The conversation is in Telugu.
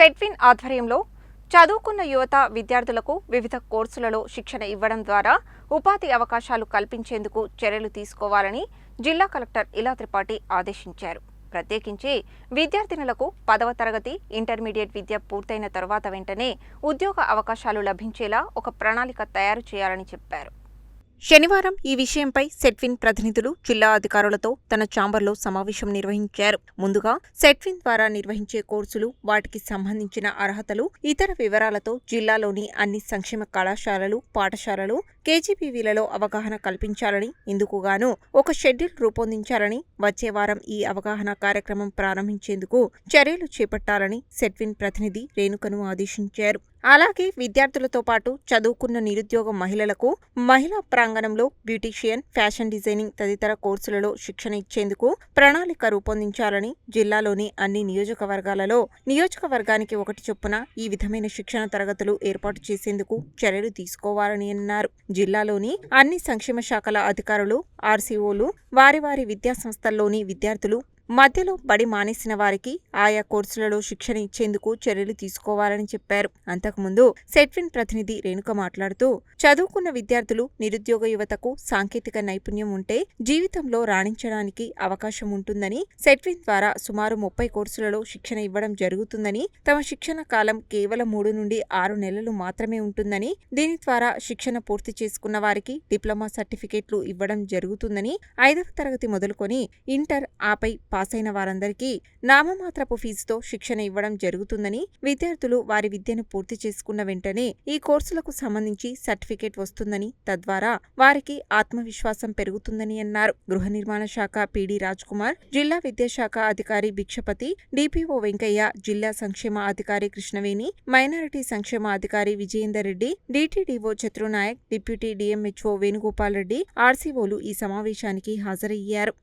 సెడ్విన్ ఆధ్వర్యంలో చదువుకున్న యువత విద్యార్థులకు వివిధ కోర్సులలో శిక్షణ ఇవ్వడం ద్వారా ఉపాధి అవకాశాలు కల్పించేందుకు చర్యలు తీసుకోవాలని జిల్లా కలెక్టర్ ఇలా త్రిపాఠి ఆదేశించారు. ప్రత్యేకించి విద్యార్థినులకు పదవ తరగతి ఇంటర్మీడియట్ విద్య పూర్తయిన తర్వాత వెంటనే ఉద్యోగ అవకాశాలు లభించేలా ఒక ప్రణాళిక తయారు చేయాలని చెప్పారు. శనివారం ఈ విషయంపై సెట్విన్ ప్రతినిధులు జిల్లా అధికారులతో తన ఛాంబర్లో సమావేశం నిర్వహించారు. ముందుగా సెట్విన్ ద్వారా నిర్వహించే కోర్సులు వాటికి సంబంధించిన అర్హతలు ఇతర వివరాలతో జిల్లాలోని అన్ని సంక్షేమ కళాశాలలు పాఠశాలలు కేజీపీవీలలో అవగాహన కల్పించాలని ఇందుకుగాను ఒక షెడ్యూల్ రూపొందించాలని వచ్చే వారం ఈ అవగాహన కార్యక్రమం ప్రారంభించేందుకు చర్యలు చేపట్టాలని సెట్విన్ ప్రతినిధి రేణుకను ఆదేశించారు. అలాగే విద్యార్థులతో పాటు చదువుకున్న నిరుద్యోగ మహిళలకు మహిళా ప్రాంగణంలో బ్యూటీషియన్ ఫ్యాషన్ డిజైనింగ్ తదితర కోర్సులలో శిక్షణ ఇచ్చేందుకు ప్రణాళిక రూపొందించాలని జిల్లాలోని అన్ని నియోజకవర్గాలలో నియోజకవర్గానికి ఒకటి చొప్పున ఈ విధమైన శిక్షణ తరగతులు ఏర్పాటు చేసేందుకు చర్యలు తీసుకోవాలని అన్నారు. జిల్లాలోని అన్ని సంక్షేమ శాఖల అధికారులు ఆర్సీఓలు వారి వారి విద్యా సంస్థల్లోని విద్యార్థులు మధ్యలో బడి మానేసిన వారికి ఆయా కోర్సులలో శిక్షణ ఇచ్చేందుకు చర్యలు తీసుకోవాలని చెప్పారు. అంతకుముందు సెట్విన్ ప్రతినిధి రేణుక మాట్లాడుతూ చదువుకున్న విద్యార్థులు నిరుద్యోగ యువతకు సాంకేతిక నైపుణ్యం ఉంటే జీవితంలో రాణించడానికి అవకాశం ఉంటుందని సెట్విన్ ద్వారా సుమారు ముప్పై కోర్సులలో శిక్షణ ఇవ్వడం జరుగుతుందని తమ శిక్షణ కాలం కేవలం మూడు నుండి ఆరు నెలలు మాత్రమే ఉంటుందని దీని ద్వారా శిక్షణ పూర్తి చేసుకున్న వారికి డిప్లొమా సర్టిఫికేట్లు ఇవ్వడం జరుగుతుందని ఐదవ తరగతి మొదలుకొని ఇంటర్ ఆపై పాస్ అయిన వారందరికీ నామమాత్రపు ఫీజుతో శిక్షణ ఇవ్వడం జరుగుతుందని విద్యార్థులు వారి విద్యను పూర్తి చేసుకున్న వెంటనే ఈ కోర్సులకు సంబంధించి సర్టిఫికేట్ వస్తుందని తద్వారా వారికి ఆత్మవిశ్వాసం పెరుగుతుందని అన్నారు. గృహ నిర్మాణ శాఖ పిడి రాజ్ కుమార్ జిల్లా విద్యాశాఖ అధికారి భిక్షపతి డిపిఓ వెంకయ్య జిల్లా సంక్షేమ అధికారి కృష్ణవేణి మైనారిటీ సంక్షేమ అధికారి Vijayender Reddy DTDO Chatrunayak deputy DMHO Venugopal Reddy ఆర్సీఓలు ఈ సమావేశానికి హాజరయ్యారు.